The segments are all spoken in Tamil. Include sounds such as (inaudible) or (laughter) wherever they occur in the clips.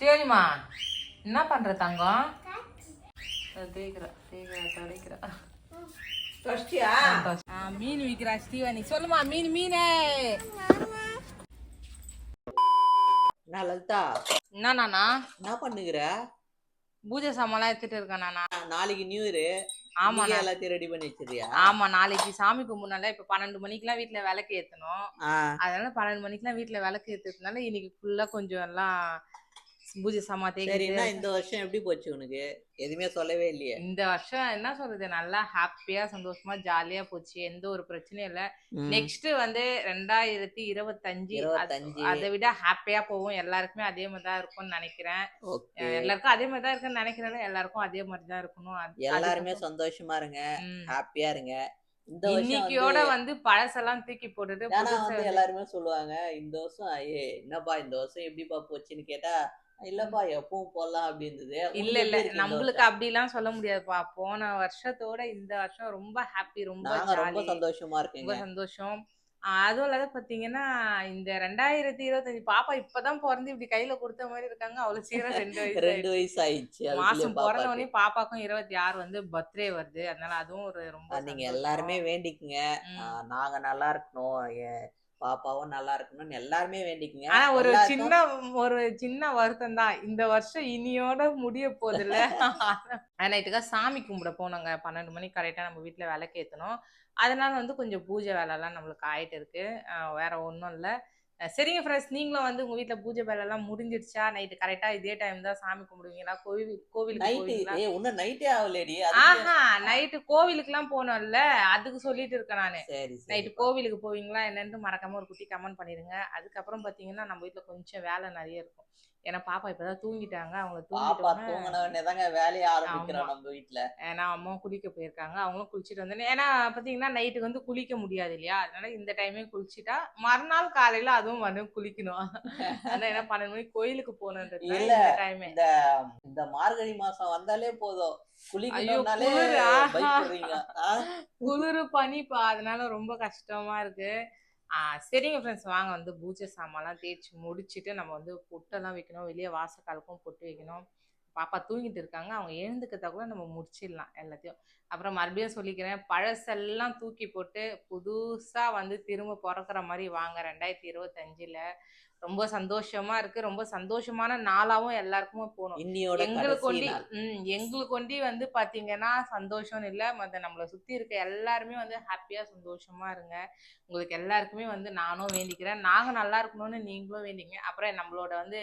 தேனிமா என்ன பண்ற தங்கம்? தேய்க்கிறா தேய்க்கிறா தொடைக்கிறா. மீன் விற்கிறா ஸ்ரீவாணி சொல்லுமா மீன் மீனே. நான் லலிதா? என்னண்ணா என்ன பண்ணுகிற? பூஜை சாமான்லாம் எடுத்துட்டு இருக்கேன் நானா. நாளைக்கு நியூ இயர் ஆமா எல்லாத்தையும் ரெடி பண்ணி வச்சிருக்கியா ஆமா நாளைக்கு சாமி கும்பிடனால இப்ப பன்னெண்டு மணிக்கெல்லாம் வீட்டுல விளக்கு ஏத்தணும். அதனால பன்னெண்டு மணிக்கெல்லாம் வீட்டுல விளக்கு ஏத்துறதுனால இன்னைக்கு ஃபுல்லா கொஞ்சம் எல்லாம் பூஜை சாமா சரி தேய்க்கிறது என்ன இந்த வருஷம் எப்படி போச்சு உனக்கு? எதுவுமே சொல்லவே இல்லையே. இந்த வருஷம் என்ன சொல்றது? நல்லா ஹாப்பியா சந்தோஷமா ஜாலியா போச்சு. எந்த ஒரு பிரச்சனையும் இல்ல. நெக்ஸ்ட் வந்து ரெண்டாயிரத்தி இருபத்தஞ்சு. அது- இருபத்தஞ்சு. அதை விட ஹாப்பியா போவோம். எல்லாருக்குமே அதே மாதிரி தான் இருக்கும்னு நினைக்கிறேன். ஓகே. எல்லாருக்கும் அதே மாதிரி தான் இருக்குன்னு நினைக்கிறேன். எல்லாருக்கும் அதே மாதிரி தான் இருக்கணும். அது- எல்லாருமே அதுக்கு- சந்தோஷமா இருங்க. ம். ஹாப்பியா இருங்க. இந்த வருஷம் இன்னைக்கியோட வந்து வந்து பழசெல்லாம் தூக்கி போட்டுட்டு ஏன்னா புதுசை வந்து வந்து- எல்லாருமே சொல்லுவாங்க இந்த வருஷம் ஏ என்னப்பா இந்த வருஷம் எப்படிப்பா போச்சுன்னு கேட்டா இல்லப்பா எப்பவும் போடலாம் அப்படி இருந்தது இல்ல இல்ல. நம்மளுக்கு வருஷம்? அப்படிலாம் சொல்ல முடியாதுப்பா போன வருஷத்தோட இந்த வருஷம் ரொம்ப ஹாப்பி ரொம்ப ரொம்ப சந்தோஷமா ரொம்ப இருக்குங்க. சந்தோஷம். அதுவும் இல்லாத பாத்தீங்கன்னா இந்த ரெண்டாயிரத்தி இருபத்தஞ்சு பாப்பா இப்பதான் பிறந்து இப்படி கையில கொடுத்த மாதிரி இருக்காங்க. அவ்வளவு சீக்கிரம் ரெண்டு (laughs) வயசு ரெண்டு வயசு ஆயிடுச்சு மாசம் பிறந்த. உடனே பாப்பாக்கும் இருபத்தி ஆறு வந்து பர்த்டே வருது. அதனால அதுவும் ஒரு ரொம்ப நீங்க. எல்லாருமே வேண்டிக்குங்க. நாங்க நல்லா இருக்கணும். பாப்பாவும் நல்லா இருக்கணும்னு எல்லாருமே வேண்டிக்குங்க. ஆனா ஒரு சின்ன ஒரு சின்ன வருத்தம் தான் இந்த வருஷம் இனியோட முடிய போதில்ல. நைட்டுக்கா சாமி கும்பிட போனோங்க. பன்னெண்டு மணிக்கு கரெக்டா நம்ம வீட்டுல விளக்கு ஏத்தணும் அதனால வந்து கொஞ்சம் பூஜை வேலைலாம் நம்மளுக்கு ஆயிட்டு இருக்கு. வேற ஒன்றும் இல்லை. சரிங்க ஃப்ரெண்ட்ஸ் நீங்களும் வந்து உங்க வீட்ல பூஜை வேலைலாம் முடிஞ்சிருச்சா நைட்டு கரெக்டா இதே டைம் தான் சாமி கும்பிடுவீங்களா? கோவில் கோவிலுக்கு நைட்டு ஆகலடி ஆஹா நைட்டு கோவிலுக்குலாம் போனோம்ல. அதுக்கு சொல்லிட்டு இருக்கேன் நானு. நைட்டு கோவிலுக்கு போவீங்களா என்னன்னு மறக்காம ஒரு குட்டி கமெண்ட் பண்ணிருங்க அதுக்கப்புறம் பாத்தீங்கன்னா நம்ம வீட்ல கொஞ்சம் வேலை நிறைய இருக்கும். ஏன்னா பாப்பா இப்பதான் தூங்கிட்டாங்க. அவங்க பாப்பா தூங்கிட்டோன்னே தூங்கின உடனே தாங்க வேலையை ஆரம்பிக்கிறோம் ஆமா. நம்ம வீட்டுல ஏன்னா அம்மா குளிக்க போயிருக்காங்க. அவங்களும் குளிச்சுட்டு வந்தோன்னே ஏன்னா பாத்தீங்கன்னா நைட்டுக்கு வந்து குளிக்க முடியாது இல்லையா? அதனால இந்த டைமே குளிச்சுட்டா மறுநாள் காலையில அதுவும் வந்து குளிக்கணும். (laughs) அதனால என்ன பன்னெண்டு மணிக்கு கோயிலுக்கு போகணுன்றது இல்ல. இந்த டைமே இந்த இந்த மார்கழி மாசம் வந்தாலே போதும். குளிக்கணும்னாலே குளிரு, பனிப்பா. அதனால ரொம்ப கஷ்டமா இருக்கு. சரிங்க ஃப்ரெண்ட்ஸ் வாங்க வந்து பூஜை சாமான்லாம் தேய்ச்சி முடிச்சுட்டு நம்ம வந்து பொட்டெல்லாம் வைக்கணும். வெளியே வாசக்காலுக்கும் பொட்டு வைக்கணும். பாப்பா தூங்கிட்டு இருக்காங்க. அவங்க எழுந்துக்கிறதா கூட நம்ம முடிச்சிடலாம் எல்லாத்தையும். அப்புறம் மறுபடியும் சொல்லிக்கிறேன். பழசெல்லாம் தூக்கி போட்டு புதுசா வந்து திரும்ப பிறக்கிற மாதிரி வாங்க ரெண்டாயிரத்தி இருபத்தஞ்சுல. ரொம்ப சந்தோஷமா இருக்கு. ரொம்ப சந்தோஷமான நாளாவும் எல்லாருக்குமே போகணும் எங்களுக்கு ஒண்டி நாள். ம் எங்களுக்கு ஒண்டி வந்து பாத்தீங்கன்னா சந்தோஷம் இல்ல. மத்த நம்மளை சுத்தி இருக்க எல்லாருமே வந்து ஹாப்பியா சந்தோஷமா இருங்க. உங்களுக்கு எல்லாருக்குமே வந்து நானும் வேண்டிக்கிறேன். நாங்க நல்லா இருக்கணும்னு நீங்களும் வேண்டிங்க. அப்புறம் நம்மளோட வந்து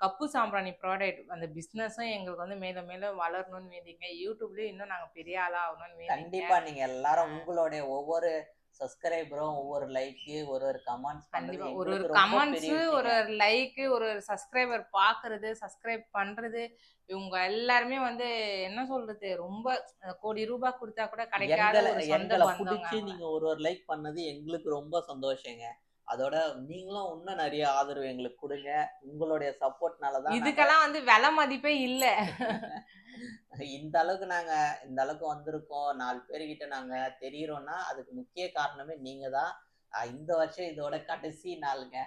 கப்பு சாம்பிராணி ப்ராடக்ட் அந்த பிசினஸும் எங்களுக்கு வந்து மேலும் மேலும் வளரணும்னு வேண்டிங்க. யூடியூப்லயும் இன்னும் நாங்க பெரிய ஆளா ஆகணும்னு கண்டிப்பா நீங்க எல்லாரும் உங்களுடைய ஒவ்வொரு சப்ஸ்கிரைபரும் ஒவ்வொரு லைக்கு ஒரு ஒரு கமெண்ட்ஸ் கண்டிப்பா ஒரு ஒரு கமெண்ட்ஸ் ஒரு ஒரு லைக் ஒரு ஒரு சப்ஸ்கிரைபர் பாக்குறது சப்ஸ்கிரைப் பண்றது இவங்க எல்லாருமே வந்து என்ன சொல்றது ரொம்ப கோடி ரூபாய் கொடுத்தா கூட கிடைக்காத ஒரு சொந்த பிடிச்சி. நீங்க ஒரு ஒரு லைக் பண்ணது எங்களுக்கு ரொம்ப சந்தோஷங்க. அதோட நீங்களும் இன்னும் நிறைய ஆதரவு எங்களுக்கு கொடுங்க. உங்களுடைய சப்போர்ட்னால தான் இதுக்கெல்லாம் வந்து விலை மதிப்பே இல்ல. (laughs) இந்த அளவுக்கு நாங்க இந்த அளவுக்கு வந்திருக்கோம். நாலு பேர்கிட்ட நாங்க தெரியுறோம்னா அதுக்கு முக்கிய காரணமே நீங்க தான் இந்த வருஷம் இதோட கடைசி நாளுங்க.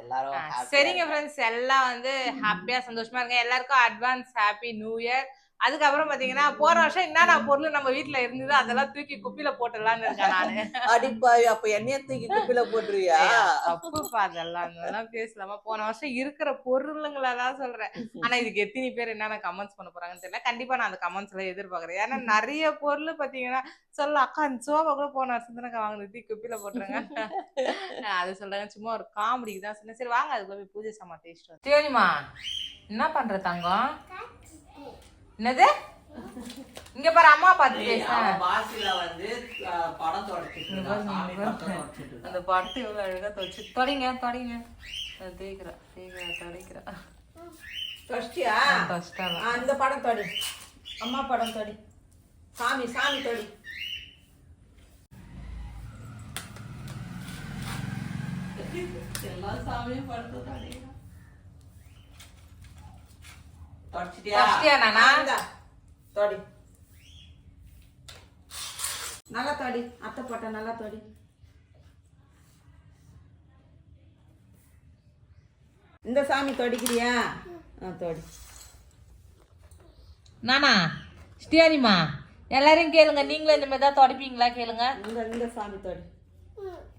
எல்லாரும் சரிங்க. ஃப்ரெண்ட்ஸ் எல்லாம் வந்து ஹாப்பியா சந்தோஷமா இருங்க. எல்லாருக்கும் அட்வான்ஸ் ஹாப்பி நியூ இயர் அதுக்கப்புறம் பாத்தீங்கன்னா போன வருஷம் என்னென்ன பொருள் நம்ம வீட்ல இருந்ததோ அதெல்லாம் தூக்கி குப்பில போட்டுடலாம்னு இருக்கேன் நானு. அடிப்பாவி அப்ப என்னைய தூக்கி குப்பில போட்டுருவியா? தப்புப்பா அதெல்லாம் அதெல்லாம் பேசலாமா? போன வருஷம் இருக்கிற பொருளுங்களை தான் சொல்றேன். ஆனா இதுக்கு எத்தனை பேர் என்னென்ன கமெண்ட்ஸ் பண்ண போறாங்கன்னு தெரியல. கண்டிப்பா நான் அந்த கமெண்ட்ஸ் எல்லாம் எதிர்பார்க்கறேன். ஏன்னா நிறைய பொருள் பாத்தீங்கன்னா சொல்ல அக்கா அந்த சோபா கூட போன வருஷம் தானே வாங்கினது தூக்கி குப்பில போட்டுருங்க. அது சொல்றாங்க சும்மா ஒரு காமெடிக்கு தான் சொன்னேன். சரி வாங்க அதுக்குள்ள போய் பூஜை சாமான் தேய்ச்சிட்டு தேனிமா என்ன பண்ற தங்கம்? என்னது? இங்க பாரு அம்மா இருக்கான். அந்த படத்தை எவ்வளவு அழகா துவைச்சு தொடங்க தொடங்க. தேய்க்கிறா தேய்க்கிறா துடைக்கிறா. தொஷ்டியா இந்த படம் தொடி. அம்மா படம் தொடி. சாமி சாமி தொடி. எல்லா சாமியும் படத்தை. தொடச்சிட்டியா? நானா? தொடி நல்லா தொடி அத்தை போட்ட நல்லா தொடி இந்த சாமி தொடிக்கிறியா? ஆ தோடி. நானா? ஸ்டியானிமா எல்லாரையும் கேளுங்க. நீங்களும் இந்த மாதிரி தான் தொடப்பீங்களா? கேளுங்க. இந்த இந்த சாமி தோடி.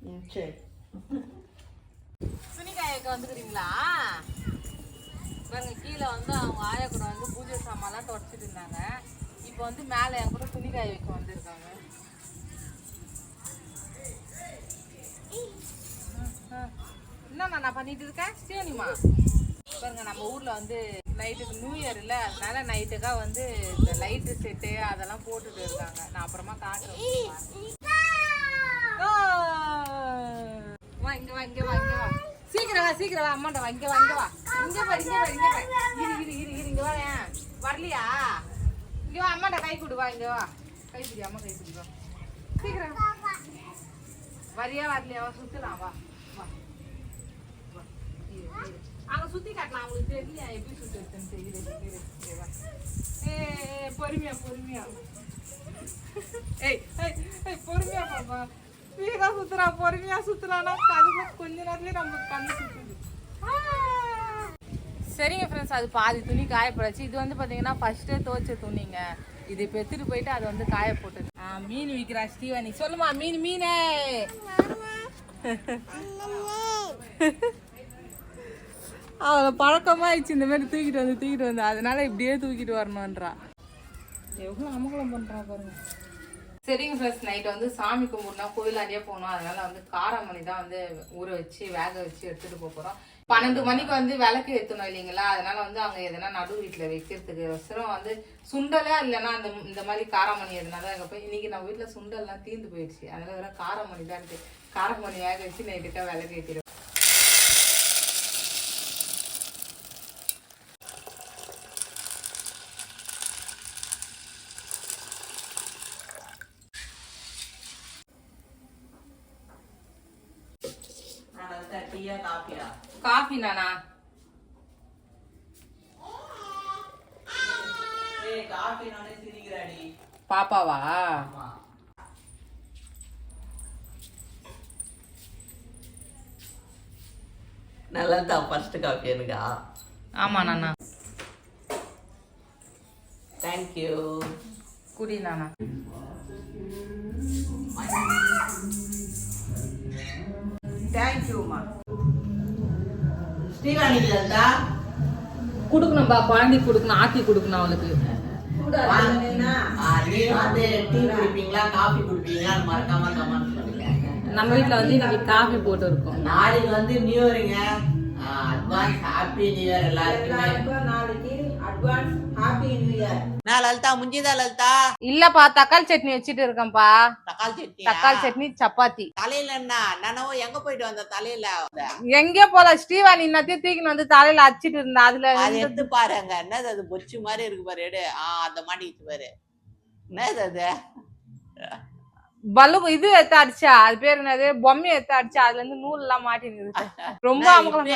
ம் சரி. துணிக்காயக்க வந்துக்கிறீங்களா நாங்கள் கீழே வந்து அவங்க ஆயா கூட வந்து பூஜை சாமான்லாம் தொடச்சிட்டு இருந்தாங்க. இப்போ வந்து மேலே என் கூட துணி காய வைக்க வந்திருக்காங்க. என்ன நான் பண்ணிட்டு இருக்கேன்? சரிம்மா பாருங்க நம்ம ஊரில் வந்து நைட்டுக்கு நியூ இயர் இல்லை அதனால நைட்டுக்காக வந்து இந்த லைட்டு செட்டு அதெல்லாம் போட்டுட்டு இருக்காங்க. நான் அப்புறமா காட்டுறேன் ஆ. வா வாங்க வா வா வா. சீக்கிரம் வா சீக்கிரம் வா அம்மாட்ட வா இங்க வா வா. இங்க பாரு இங்க பாரு இங்க பாரு. இரு இரு இரு இங்க வா ஏன் வரலையா? இங்க வா அம்மாட்ட கை கொடு வா இங்க வா கை பிடி அம்மா கை பிடி வா. சீக்கிரம். வரியா வரலையா? வா சுத்தலாம் வா வா. அங்க சுத்தி காட்டலாம் அவங்களுக்கு தெரியல எப்படி சுத்துறதுன்னு தெரியல ஏய், பொறுமையா பொறுமையா. ஏய் ஏய் பொறுமையா பாப்பா. ஸ்பீடா சுத்துறா பொறுமையா சுத்துறானா? அதுக்கு கொஞ்ச நேரத்துலயே நம்ம கண்ணு சுத்துது. சரிங்க ஃப்ரெண்ட்ஸ் அது பாதி துணி காயப்படாச்சு இது வந்து பார்த்தீங்கன்னா ஃபஸ்ட்டே துவைச்ச துணிங்க. இது இப்போ எடுத்துட்டு போயிட்டு அது வந்து காய போட்டது ஆ மீன் விற்கிறா ஸ்டீவனி சொல்லுமா மீன் மீனே. அவளை பழக்கமாயிடுச்சு. இந்த மாதிரி தூக்கிட்டு வந்து தூக்கிட்டு வந்து. அதனால இப்படியே தூக்கிட்டு வரணுன்றா எவ்வளோ அமகலம் பண்ணுறா பாருங்க. சரிங்க ஃப்ரெண்ட்ஸ் நைட் வந்து சாமி கும்பிட்னா கோயிலாண்டியே போகணும். அதனால வந்து காராமணி தான் வந்து ஊற வச்சு வேக வச்சு எடுத்துட்டு போக போகிறோம் பன்னெண்டு மணிக்கு வந்து விளக்கு ஏற்றணும் இல்லைங்களா? அதனால வந்து அங்கே எதனா நடு வீட்டில் வைக்கிறதுக்கு அவசரம். வந்து சுண்டலே இல்லைன்னா அந்த இந்த மாதிரி காராமணி எதுனா தான் போய் இன்னைக்கு நம்ம வீட்டில் சுண்டல்லாம் தீர்ந்து போயிடுச்சு. அதனால வெறும் காராமணி தான் இருக்கு. காராமணி வேக வச்சு நைட்டுக்காக விளக்கு ஏற்றிடுவோம் நான் வந்து டீயா காஃபியா? காஃபி நானா ஏய் காஃபி நானே சிரிக்கிறாடி. பாப்பாவா? நல்லா தான் ஃபர்ஸ்ட் காஃபி எனக்கா. ஆமா நானா தேங்க்யூ குடி நானா தேங்க்யூம்மா ஸ்ரீவாணிக்கு இருந்தா கொடுக்கணும்பா குழந்தைக்கு கொடுக்கணும் ஆத்தி கொடுக்கணும் அவளுக்கு. நம்ம வீட்ல வந்து இன்னைக்கு காஃபி போட்டு இருக்கோம் நாளைக்கு வந்து நியூ இயருங்க. அட்வான்ஸ் ஹாப்பி நியூ இயர் எல்லாருக்குமே. நாளைக்கு அட்வான்ஸ் நான் லலிதா முஞ்சிதா லலிதா? இல்லப்பா தக்காளி சட்னி வச்சுட்டு இருக்கேன்ப்பா தக்காளி சட்னி தக்காளி சட்னி சப்பாத்தி. தலையில என்ன? நானவோ எங்க போயிட்டு வந்த தலையில? எங்கே போல ஸ்ரீவாணி இன்னத்தையும் தூக்கின்னு வந்து தலையில அடிச்சிட்டு இருந்தா. அதுல அது எடுத்து பாருங்க. என்னது அது? பொச்சு மாதிரி இருக்கு பாரு எடு. ஆ அந்த மாட்டிக்கிச்சு பாரு. என்னது அது? பலு இது எடுத்து அடிச்சா? அது பேர் என்னது? பொம்மை எடுத்து அடிச்சா? அதுல இருந்து நூல் எல்லாம் மாட்டினுது ரொம்ப அமகலம்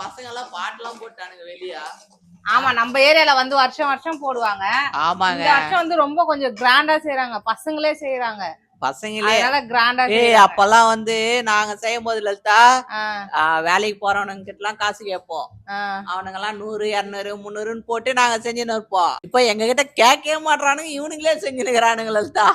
பசங்க எல்லாம் பாட்டுலாம் போட்டானுங்க வெளியா. ஆமா நம்ம ஏரியால வந்து வருஷம் வருஷம் போடுவாங்க. ஆமாங்க. இந்த வருஷம் வந்து ரொம்ப கொஞ்சம் கிராண்டா செய்யறாங்க பசங்களே செய்யறாங்க பசங்களே. அதனால கிராண்டா ஏய் அப்பெல்லாம் வந்து நாங்க செய்யும் போது லலிதா வேலைக்கு போறவனுங்க கிட்ட எல்லாம் காசு கேட்போம். அவனுங்க எல்லாம் நூறு இரநூறு முந்நூறுன்னு போட்டு நாங்க செஞ்சுன்னு இருப்போம். இப்ப எங்க கிட்ட கேட்கவே மாட்றானுங்க இவனுங்களே செஞ்சுனுக்குறானுங்க லலிதா.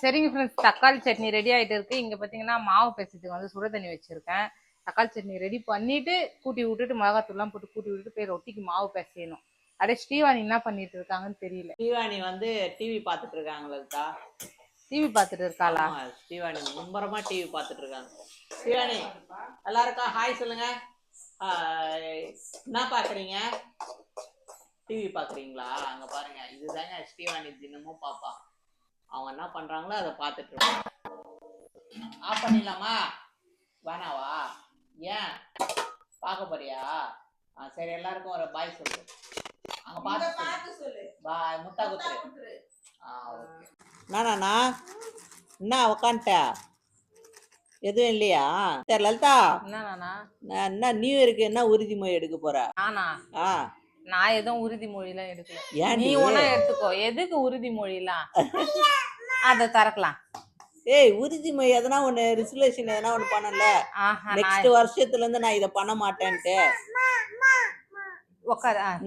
சரிங்க ஃப்ரெண்ட்ஸ் தக்காளி சட்னி ரெடி ஆயிட்டு இருக்கு. இங்க பாத்தீங்கன்னா மாவு பேசுறதுக்கு வந்து சுட தண்ணி வச்சிருக்கேன். தக்காளி சட்னி ரெடி பண்ணிட்டு கூட்டி விட்டுட்டு மிளகாத்தூள்லாம் போட்டு கூட்டி விட்டுட்டு போய் ரொட்டிக்கு மாவு பேசணும். அப்படியே ஸ்ரீவாணி என்ன பண்ணிட்டு இருக்காங்கன்னு தெரியல. ஸ்ரீவாணி வந்து டிவி பாத்துட்டு இருக்காங்க லலிதா டிவி பார்த்துட்டு இருக்காளா? ஸ்ரீவாணி மும்பரமா டிவி பாத்துட்டு இருக்காங்க. ஸ்ரீவாணி எல்லாருக்கும் ஹாய் சொல்லுங்க. என்ன பாக்குறீங்க? டிவி பாக்குறீங்களா அங்க பாருங்க. இதுதாங்க ஸ்ரீவாணி தினமும் பாப்பா. அவங்க என்ன பண்றாங்களோ அதை பார்த்துட்டு இருப்பாங்க ஆஃப் பண்ணிடலாமா? வேணாவா? ஏன்? பார்க்க போறியா? ஆ, சரி எல்லாருக்கும் ஒரு பாய் சொல்லு. அங்க பார்த்து சொல்லு. பாய் முத்தா குத்துரு. ஆ ஓகே நானா என்ன உக்காண்ட எதுவும் இல்லையா? சரி லலிதா. என்ன என்ன நியூ இயருக்கு என்ன உறுதிமொழி எடுக்க போற? நானா? ஆ. நான் எதுவும் உறுதிமொழிலாம் எடுக்கல. நீ ஒண்ணா எடுத்துக்கோ. எதுக்கு உறுதிமொழிலாம் அதை திறக்கலாம். ஏய் உறுதிமொழி எதனா ஒண்ணு ரிசல்யூஷன் எதனா ஒண்ணு பண்ணல நெக்ஸ்ட் வருஷத்துல இருந்து நான் இத பண்ண மாட்டேன்ட்டு.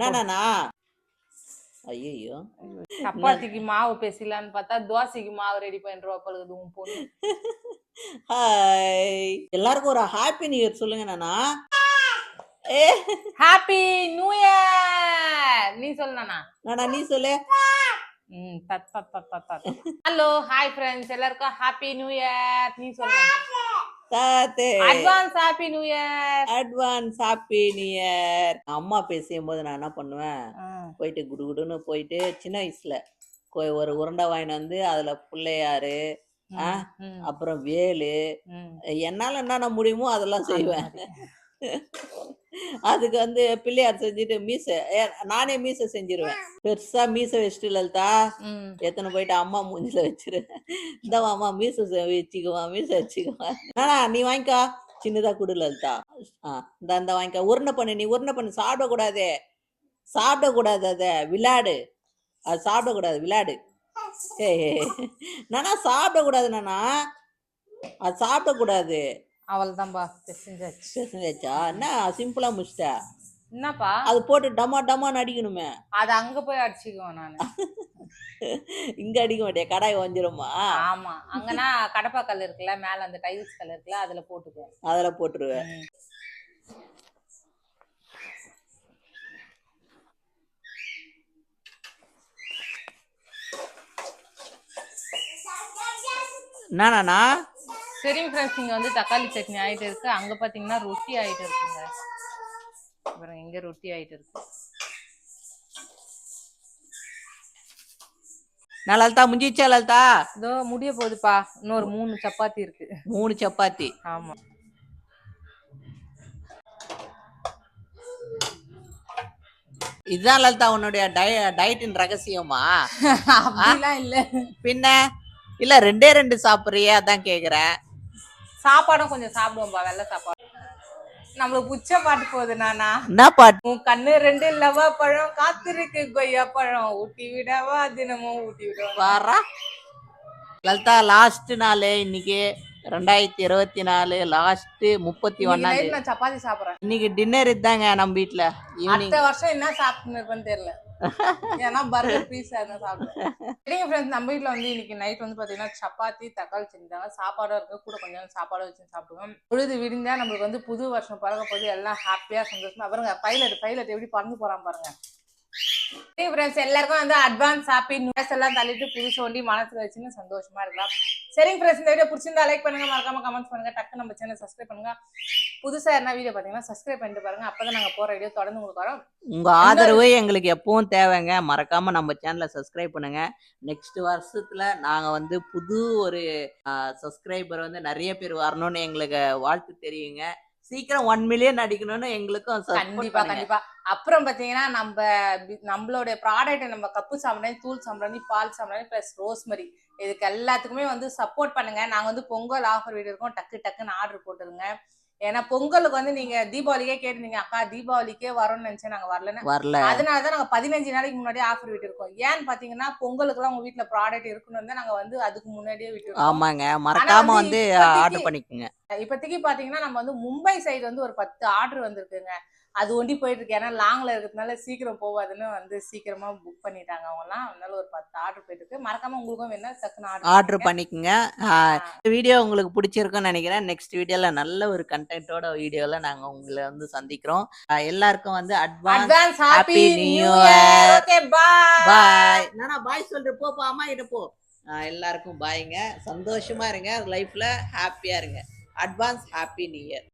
என்னண்ணா ஐயோ சப்பாத்திக்கு மாவு பேசலான்னு பார்த்தா தோசைக்கு மாவு ரெடி பண்ணிடுவா பழுகுது உன் பொண்ணு. (laughs) ஹாய் எல்லாருக்கும் ஒரு ஹாப்பி நியூ இயர் சொல்லுங்க நானா ஹாப்பி நியூ இயர் நீ சொல்லணா நானா நீ சொல்லு. ஹலோ ஹாய் ஃப்ரெண்ட்ஸ் எல்லாருக்கும் ஹாப்பி நியூ இயர் நீ சொல்லு. தாத்தே advance happy new year advance happy new year அம்மா பேசும் போது நான் என்ன பண்ணுவேன்? போயிட்டு குடுகுடுன்னு போயிட்டு சின்ன வயசுல. கொ- ஒரு உருண்டை வாங்கிட்டு வந்து அதுல பிள்ளையாரு ஆ, அப்புறம் வேலு. என்னால என்னென்ன முடியுமோ அதெல்லாம் செய்வேன். அதுக்கு வந்து பிள்ளையார் செஞ்சுட்டு மீசை நானே மீசை செஞ்சிருவேன். பெருசா மீசை வச்சுட்டு லலிதா எத்தனை போயிட்டு அம்மா மூஞ்சில வச்சிருவேன் இந்த அம்மா மீசை செ- வச்சுக்குவா மீசை வச்சுக்குவா ஆனா நீ வாங்கிக்கோ. சின்னதா குடு லலிதா. ஆ இந்த இந்த வாங்கிக்கோ. உருண்டை பண்ணு நீ உருண்டை பண்ணு. சாப்பிடக்கூடாது. சாப்பிடக்கூடாது அதை. விளையாடு அது சாப்பிடக்கூடாது. விளையாடு ஏய் நானா சாப்பிடக்கூடாது நானா. அது சாப்பிடக்கூடாது. அவள் தான்பா செஞ்சாச்சு வச்சா என்ன சிம்பிளா முடிச்சிட்ட? என்னப்பா? அது போட்டு டமா டமான்னு அடிக்கணுமே. அது அங்க போய் அடிச்சுக்குவேன் நானு. இங்க அடிக்க மாட்டியா? கடாய் வந்துருமா ஆமா. அங்கன்னா கடப்பா கல் இருக்குல்ல மேல அந்த டைல்ஸ் கல் இருக்குல்ல அதுல போட்டுக்குவேன். அதுல போட்டுருவேன். என்னண்ணா சரிங்க ஃப்ரெண்ட்ஸ் இங்க வந்து தக்காளி சட்னி ஆயிட்டு இருக்கு. அங்க பாத்தீங்கன்னா ரொட்டி ஆயிட்டு இருக்குங்க. அப்புறம் இங்க ரொட்டி ஆயிட்டு இருக்கு. நான் லலிதா முஞ்சிச்சா லலிதா? இதோ முடிய போகுதுப்பா. இன்னொரு மூணு சப்பாத்தி இருக்கு. மூணு சப்பாத்தி. ஆமா. இதுதான் லலிதா உன்னுடைய டய டயட்டின் ரகசியமா? (laughs) அப்படிலாம் இல்ல. பின்ன? இல்ல ரெண்டே ரெண்டு சாப்பிடுறியே அதான் கேக்குறேன். சாப்பாடும் கொஞ்சம் சாப்பிடுவோம்பா வெள்ளை சாப்பாடு. நம்மளுக்கு புச்ச பாட்டு போகுது நானா? என்ன பாட்டு? உன் கண்ணு ரெண்டு இல்லவா பழம் காத்திருக்கு கொய்யா பழம். ஊட்டி விடவா தினமும் ஊட்டி விடவா. வாரா. லலிதா லாஸ்ட் நாள் இன்னைக்கு ரெண்டாயிரத்தி இருபத்தி நாலு லாஸ்ட் முப்பத்தி ஒன்னாம் நான் சப்பாத்தி சாப்பிடுறேன். இன்னைக்கு டின்னர் இதாங்க நம்ம ஈவினிங் அடுத்த வருஷம் என்ன சாப்பிட்டுன்னு இருப்பேன்னு தெரியல. ஏன்னா பர்கர் பீஸா தான் சாப்பிடுவேன். சரிங்க ஃப்ரெண்ட்ஸ் நம்ம வீட்ல வந்து இன்னைக்கு நைட் வந்து பாத்தீங்கன்னா சப்பாத்தி தக்காளி செஞ்சாங்க சாப்பாடும் இருக்கு. கூட கொஞ்சம் சாப்பாடும் வச்சு சாப்பிடுவோம். பொழுது விடிஞ்சா நம்மளுக்கு வந்து புது வருஷம் பிறக்க போது எல்லாம் ஹாப்பியா சந்தோஷமா. பாருங்க பைலட் பைலட் எப்படி பறந்து போறான் பாருங்க. ஃப்ரெண்ட்ஸ் எல்லாருக்கும் வந்து அட்வான்ஸ் ஹாப்பி நியூஸ் எல்லாம் தள்ளிட்டு புதுசு ஒண்டி மனசுல வச்சுன்னு சந்தோஷமா இருக்கலாம். சரிங்க ஃப்ரெண்ட்ஸ் இந்த வீடியோ பிடிச்சிருந்தா லைக் பண்ணுங்க மறக்காம கமெண்ட்ஸ் பண்ணுங்க டக்கு நம்ம சேனல் சப்ஸ்கிரைப் பண்ணுங்க. புதுசா என்ன வீடியோ பாத்தீங்கன்னா சப்ஸ்கிரைப் பண்ணிட்டு பாருங்க. அப்பதான் நாங்க போற வீடியோ தொடர்ந்து உங்களுக்கு வரோம். உங்க ஆதரவு எங்களுக்கு எப்பவும் தேவைங்க. மறக்காம நம்ம சேனலை சப்ஸ்கிரைப் பண்ணுங்க. நெக்ஸ்ட் வருஷத்துல நாங்க வந்து புது ஒரு சப்ஸ்கிரைபர் வந்து நிறைய பேர் வரணும்னு எங்களுக்கு வாழ்த்து தெரியுங்க. சீக்கிரம் ஒன் மில்லியன் அடிக்கணும்னு எங்களுக்கும் கண்டிப்பா. கண்டிப்பா. அப்புறம் பாத்தீங்கன்னா நம்ம நம்மளுடைய ப்ராடக்ட் நம்ம கப்பு சாம்பிராணி தூள் சாம்பிராணி பால் சாம்பிராணி பிளஸ் ரோஸ்மரி இதுக்கு எல்லாத்துக்குமே வந்து சப்போர்ட் பண்ணுங்க. நாங்க வந்து பொங்கல் ஆஃபர் வீடு இருக்கோம். டக்கு டக்குன்னு ஆர்டர் போட்டுருங்க. ஏன்னா பொங்கலுக்கு வந்து நீங்க தீபாவளிக்கே கேட்டிருந்தீங்க அக்கா தீபாவளிக்கே வரோம்னு நினைச்சேன் நாங்க வரலன்னு. வரல. அதனாலதான் நாங்க பதினஞ்சு நாளைக்கு முன்னாடியே ஆஃபர் விட்டுருக்கோம். ஏன்னு பாத்தீங்கன்னா பொங்கலுக்கு எல்லாம் உங்க வீட்டுல ப்ராடக்ட் இருக்கணும் தான் நாங்க வந்து அதுக்கு முன்னாடியே விட்டுருக்கோம். ஆமாங்க. மறக்காம வந்து ஆர்டர் பண்ணிக்கோங்க. இப்போதைக்கு பாத்தீங்கன்னா நம்ம வந்து மும்பை சைடு வந்து ஒரு பத்து ஆர்டர் வந்திருக்குங்க. அது ஒண்டி போயிட்டு இருக்கு ஏன்னா லாங்ல இருக்கிறதுனால சீக்கிரம் போவாதுன்னு வந்து சீக்கிரமா புக் பண்ணிட்டாங்க அவங்கலாம் அதனால ஒரு பத்து ஆர்டர் போயிட்டு இருக்கு மறக்காம உங்களுக்கும் வேணா டக்குன்னு ஆர்டர் ஆர்டர் பண்ணிக்கோங்க. இந்த வீடியோ உங்களுக்கு பிடிச்சிருக்கும்னு நினைக்கிறேன். நெக்ஸ்ட் வீடியோல நல்ல ஒரு கண்டென்ட்டோட வீடியோல நாங்க உங்களை வந்து சந்திக்கிறோம். எல்லாருக்கும் வந்து advance happy new year okay bye bye நானா பாய் சொல்ற போப்பா அம்மா கிட்ட போ. எல்லாருக்கும் பாய்ங்க சந்தோஷமா இருங்க. லைஃப்ல ஹாப்பியா இருங்க. Advance happy new year